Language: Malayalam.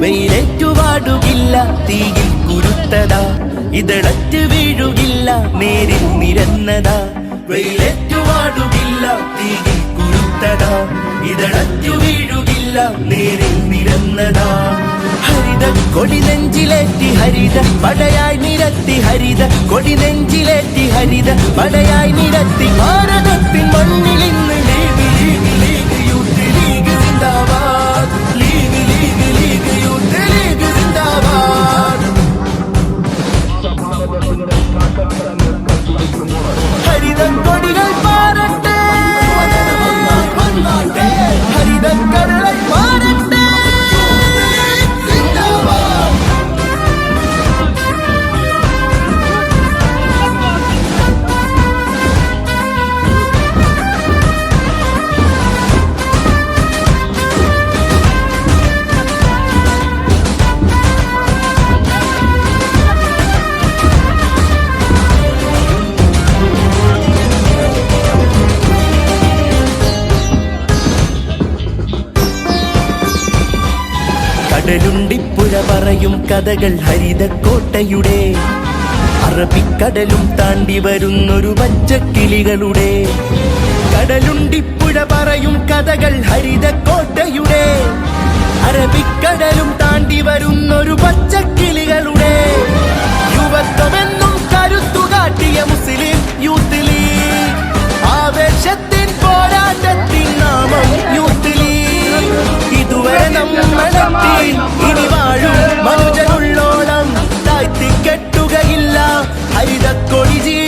വെയിലേറ്റുവാടുകില്ല തീയിൽ കുരുത്തതാ. ഇതളറ്റ് വീഴുകില്ല നേരിൽ നിരന്നതാ. വെയിലേറ്റുപാടുകില്ല തീയിൽ കുരുത്തതാ. ഇതളറ്റു വീഴുകില്ല നേരിൽ നിരന്നതാ. ഹരിത കൊടി നെഞ്ചിലേറ്റി ഹരിത പടയായി നിരത്തി ഹരിത കൊടി നെഞ്ചിലേറ്റി ഹരിത പടയായി നിരത്തി ഭാരതത്തിൻ കടലുണ്ടിപ്പുഴ പറയും കഥകൾ ഹരിതക്കോട്ടയുടെ. അറബിക്കടലും താണ്ടി വരുന്നൊരു പച്ചക്കിളികളുടെ. കടലുണ്ടിപ്പുഴ പറയും കഥകൾ ഹരിതക്കോട്ടയുടെ. അറബിക്കടലും താണ്ടി വരുന്നൊരു പച്ചക്കിളികളുടെ. 間懲りじ